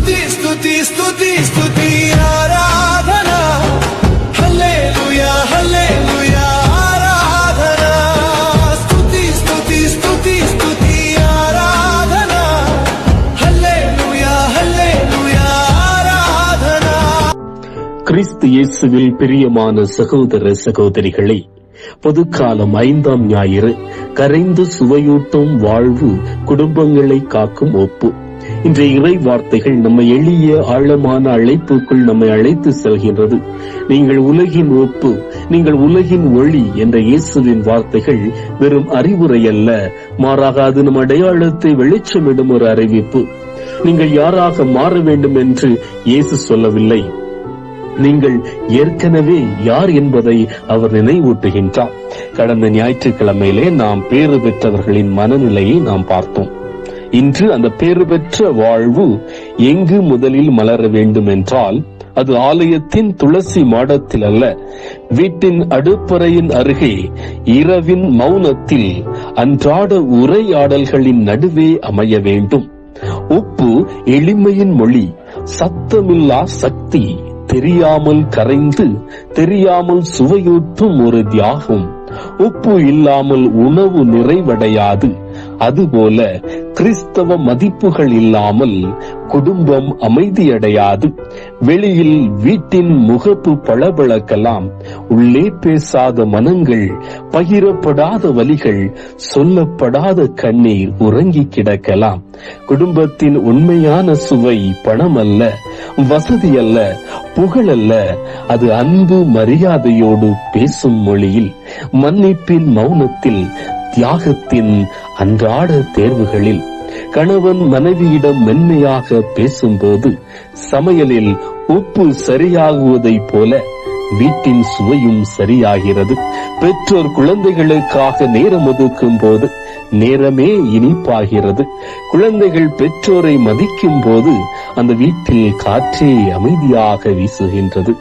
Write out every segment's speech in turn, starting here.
స్తుతి స్తుతి స్తుతి స్తుతి ఆరాధన హల్లెలూయా హల్లెలూయా ఆరాధన స్తుతి స్తుతి స్తుతి స్తుతి ఆరాధన హల్లెలూయా హల్లెలూయా ఆరాధన கிறிஸ்து இயேசுவில் பிரியமான சகோதர சகோதரிகளே பொதுக்காலம் ஐந்தாம் ஞாயிறு கரைந்து சுவையூட்டும் வாழ்வு குடும்பங்களை காக்கும் ஒப்பு இன்றைய இறை வார்த்தைகள் நம்மை எளிய ஆழமான அழைப்புக்குள் நம்மை அழைத்து செல்கின்றது. நீங்கள் உலகின் ஒப்பு நீங்கள் உலகின் ஒளி என்ற இயேசுவின் வார்த்தைகள் வெறும் அறிவுரை அல்ல மாறாக அது நம் அடையாளத்தை வெளிச்சமிடும் ஒரு அறிவிப்பு. நீங்கள் யாராக மாற வேண்டும் என்று இயேசு சொல்லவில்லை. நீங்கள் ஏற்கனவே யார் என்பதை அவர் நினைவூட்டுகின்றார். கடந்த ஞாயிற்றுக்கிழமையிலே நாம் பேறு பெற்றவர்களின் மனநிலையை நாம் பார்த்தோம். இன்று அந்த பேறு பெற்ற வாழ்வு எங்கு முதலில் மலர வேண்டும் என்றால் அது ஆலயத்தின் துளசி மாடத்தில் அல்ல வீட்டின் அடுப்பறையின் அருகே இரவின் மௌனத்தில் அன்றாட உரையாடல்களின் நடுவே அமைய வேண்டும். உப்பு எளிமையின் மொழி சத்தமில்லா சக்தி தெரியாமல் கரைந்து தெரியாமல் சுவையூட்டும் ஒரு தியாகம். உப்பு இல்லாமல் உணவு நிறைவடையாது. அதுபோல கிறிஸ்தவ மதிப்புகள் இல்லாமல் குடும்பம் அமைதியடையாது. வெளியில் வீட்டின் முகப்பு பளபளக்கலாம் உள்ளே பேசாத மனங்கள் பகிரப்படாத வலிகள் சொல்லப்படாத கண்ணீர் உறங்கி கிடக்கலாம். குடும்பத்தின் உண்மையான சுவை பணம் அல்ல வசதி அல்ல புகழ் அல்ல அது அன்பு மரியாதையோடு பேசும் மொழியில் மன்னிப்பின் மௌனத்தில் தியாகத்தின் அன்றாட தேர்வுகளில் கணவன் மனைவியிடம் மென்மையாக பேசும்போது சமையலில் உப்பு சரியாகுவதைப் போல வீட்டின் சுவையும் சரியாகிறது. பெற்றோர் குழந்தைகளுக்காக நேரம் ஒதுக்கும் போது நேரமே இனிப்பாகிறது. குழந்தைகள் பெற்றோரை மதிக்கும் போது அந்த வீட்டில் காற்றே அமைதியாக வீசுகின்றது.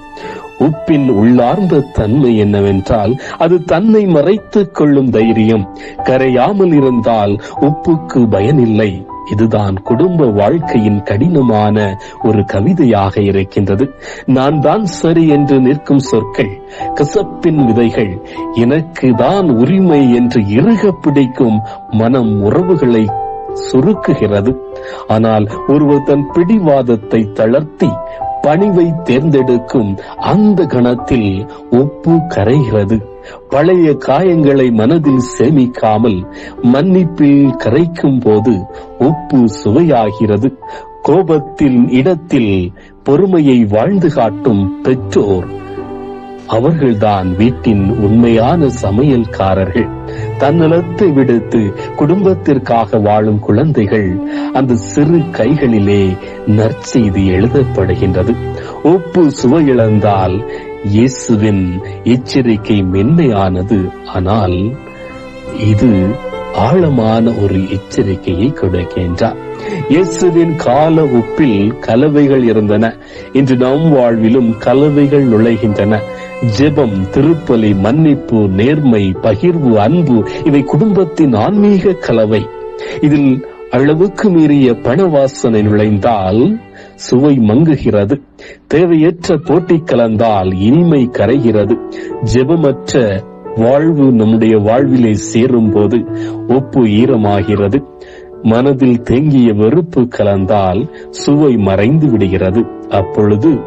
உப்பின் உள்ளார்ந்த தன்மை என்னவென்றால் அது தன்னை மறைத்துக் கொள்ளும் தைரியம். கரையாமல் இருந்தால் உப்புக்கு பயனில்லை. இதுதான் குடும்ப வாழ்க்கையின் கடினமான ஒரு கவிதையாக இருக்கின்றது. நான் தான் சரி என்று நிற்கும் சொற்கள் கசப்பின் விதைகள் எனக்கு தான் உரிமை என்று இறுக பிடிக்கும் மனம் உறவுகளை சுருக்குகிறது. ஆனால் ஒருவர் தன் பிடிவாதத்தை தளர்த்தி பணிவை தேர்ந்தெடுக்கும் அந்த கணத்தில் உப்பு கரைகிறது. பழைய காயங்களை மனதில் சேமிக்காமல் மன்னிப்பில் கரைக்கும் போது உப்பு சுவையாகிறது. கோபத்தின் இடத்தில் பொறுமையை வாழ்ந்து காட்டும் பெற்றோர் அவர்கள்தான் வீட்டின் உண்மையான சமையல்காரர்கள். தன்னலத்தை விடுத்து குடும்பத்திற்காக வாழும் குழந்தைகள் அந்த சிறு கைகளிலே நற்செய்தி எழுதப்படுகின்றது. உப்பு சுவையிழந்தால் இயேசுவின் எச்சரிக்கை மென்மையானது. ஆனால் இது ஆழமான ஒரு எச்சரிக்கையை கொடுக்கின்றார் இயேசுவின் கால உப்பில் கலவைகள் இருந்தன. இன்று நம் வாழ்விலும் கலவைகள் நுழைகின்றன. ஜெபம் திருப்பலி மன்னிப்பு நேர்மை பகிர்வு அன்பு இவை குடும்பத்தின் ஆன்மீக கலவை. இதில் அளவுக்கு மீறிய பண வாசனை நுழைந்தால் சுவை மங்குகிறது. தேவையற்ற போட்டி கலந்தால் இனிமை கரைகிறது. ஜெபமற்ற வாழ்வு நம்முடைய வாழ்விலே சேரும் போது ஒப்பு ஈரமாகிறது. மனதில் தேங்கிய வெறுப்பு கலந்தால் சுவை மறைந்து விடுகிறது. அப்பொழுது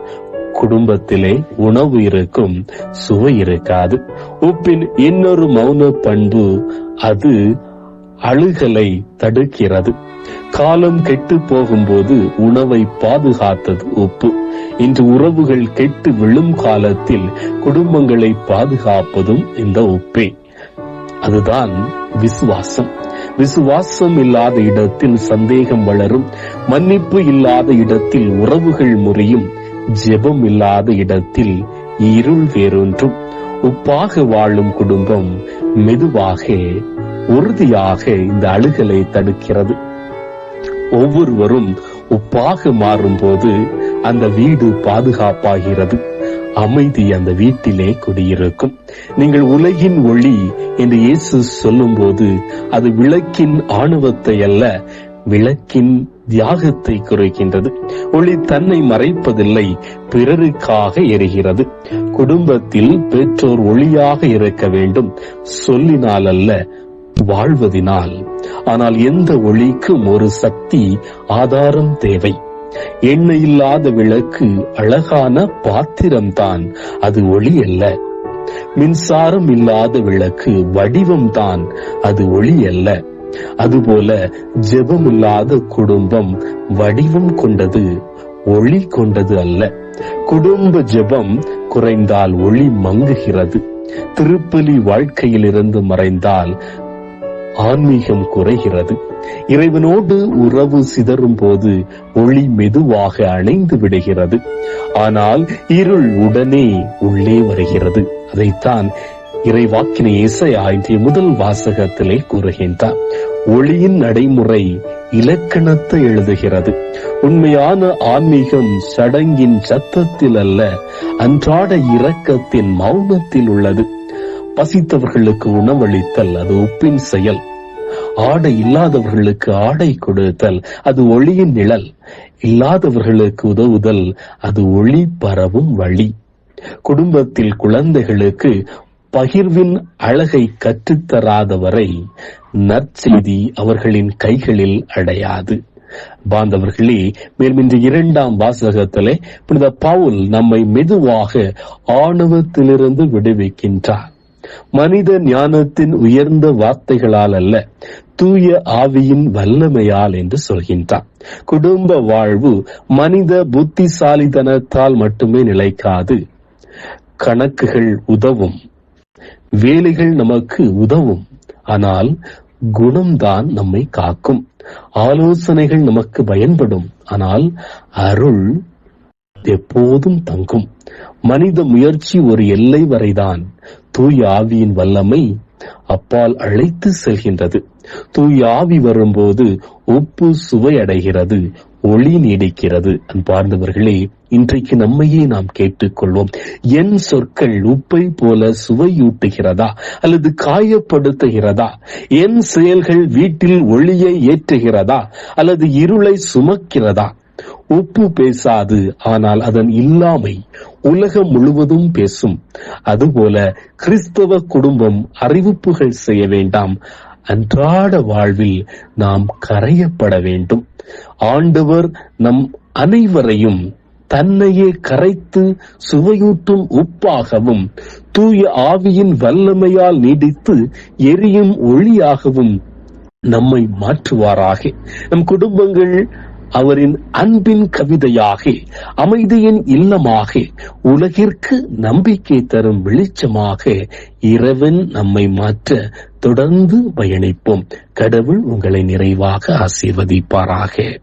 குடும்பத்திலே உணவு இருக்கும் சுவை இருக்காது. உப்பின் இன்னொரு மௌன பண்பு அது அழுகலை தடுக்கிறது. காலம் கெட்டு போகும்போது உணவை பாதுகாத்தது உப்பு. இன்று உறவுகள் கெட்டு விழும் காலத்தில் குடும்பங்களை பாதுகாப்பதும் இந்த உப்பே. அதுதான் விசுவாசம். விசுவாசம் இல்லாத இடத்தில் சந்தேகம் வளரும். மன்னிப்பு இல்லாத இடத்தில் உறவுகள் முறையும். ஜெபம் இல்லாத இடத்தில் இருள் வேறொன்றும் உப்பாக வாழும் குடும்பம் மெதுவாக உறுதியாக இந்த அழுகலை தடுக்கிறது. ஒவ்வொருவரும் உப்பாக மாறும்போது அந்த வீடு பாதுகாப்பாகிறது. அமைதி அந்த வீட்டிலே குடியிருக்கும். நீங்கள் உலகின் ஒளி என்று இயேசு சொல்லும்போது அது விளக்கின் ஆணவத்தை அல்ல விளக்கின் தியாகத்தை குறைக்கின்றது. ஒளி தன்னை மறைப்பதில்லை பிறருக்காக எரிகிறது. குடும்பத்தில் பெற்றோர் ஒளியாக இருக்க வேண்டும். சொல்லினால் அல்ல வாழ்வதினால். ஆனால் எந்த ஒளிக்கும் ஒரு சக்தி ஆதாரம் தேவை. எண்ணெய் இல்லாத விளக்கு அழகான பாத்திரம்தான். அது ஒளி அல்ல. மின்சாரம் இல்லாத விளக்கு வடிவம்தான். அது ஒளி அல்ல. அதுபோல ஜெபம் இல்லாத குடும்பம் வடிவம் கொண்டது ஒளி கொண்டது அல்ல. குடும்ப ஜெபம் குறைந்தால் ஒளி மங்குகிறது. திருப்பலி வாழ்க்கையிலிருந்து மறைந்தால் ஆன்மீகம் குறைகிறது. இறைவனோடு உறவு சிதறும் போது ஒளி மெதுவாக அணைந்து விடுகிறது. ஆனால் இருள் உடனே உள்ளே வருகிறது. அதைத்தான் இறைவாக்கினை இசையா இன்றைய முதல் வாசகத்திலே கூறுகின்றார் ஒளியின் நடைமுறை இலக்கணத்தை எழுதுகிறது. உண்மையான ஆன்மீகம் சடங்கின் சத்தத்தில் அல்ல அன்றாட இரக்கத்தின் மௌனத்தில் உள்ளது. பசித்தவர்களுக்கு உணவளித்தல் அது உப்பின் செயல். ஆடை இல்லாதவர்களுக்கு ஆடை கொடுத்தல் அது ஒளியின் நிழல். இல்லாதவர்களுக்கு உதவுதல் அது ஒளி பரவும் வழி. குடும்பத்தில் குழந்தைகளுக்கு பகிர்வின் அழகை கற்றுத்தராதவரை நற்செய்தி அவர்களின் கைகளில் அடையாது. பாந்தவர்களே மேலும் இந்த இரண்டாம் வாசகத்திலே புனித பவுல் நம்மை மெதுவாக ஆணவத்திலிருந்து விடுவிக்கின்றார். மனித ஞானத்தின் உயர்ந்த வார்த்தைகளால் அல்ல தூய ஆவியின் வல்லமையால் என்று சொல்கின்றார். குடும்ப வாழ்வு மனித புத்திசாலித்தனத்தால் மட்டுமே நிலைக்காது. கணக்குகள் உதவும். வேலைகள் நமக்கு உதவும். ஆனால் குணம்தான் நம்மை காக்கும். ஆலோசனைகள் நமக்கு பயன்படும். ஆனால் அருள் எப்போதும் தங்கும். மனித முயற்சி ஒரு எல்லை வரைதான். தூய் ஆவியின் வல்லமை அப்பால் அழைத்து செல்கின்றது. தூய் ஆவி வரும்போது உப்பு சுவை அடைகிறது ஒளி நீடிக்கிறது. அன்பார்ந்தவர்களே இன்றைக்கு நம்மையே நாம் கேட்டுக்கொள்வோம். என் சொற்கள் உப்பை போல சுவையூட்டுகிறதா அல்லது காயப்படுத்துகிறதா? என் செயல்கள் வீட்டில் ஒளியை ஏற்றுகிறதா அல்லது இருளை சுமக்கிறதா? உப்பு பேசாது ஆனால் அதன் இல்லாமை உலகம் முழுவதும் பேசும். அதுபோல கிறிஸ்தவ குடும்பம் அறிவிப்புகள் செய்ய வேண்டாம். அன்றாட வாழ்வில் நாம் கரையப்பட வேண்டும். ஆண்டவர் நம் அனைவரையும் தன்னையே கரைத்து சுவையூட்டும் உப்பாகவும் தூய ஆவியின் வல்லமையால் நீடித்து எரியும் ஒளியாகவும் நம்மை மாற்றுவாராக. நம் குடும்பங்கள் அவரின் அன்பின் கவிதையாக அமைதியின் இல்லமாக உலகிற்கு நம்பிக்கை தரும் வெளிச்சமாக இறைவன் நம்மை மாற்ற தொடர்ந்து பயணிப்போம். கடவுள் உங்களை நிறைவாக ஆசீர்வதிப்பாராக.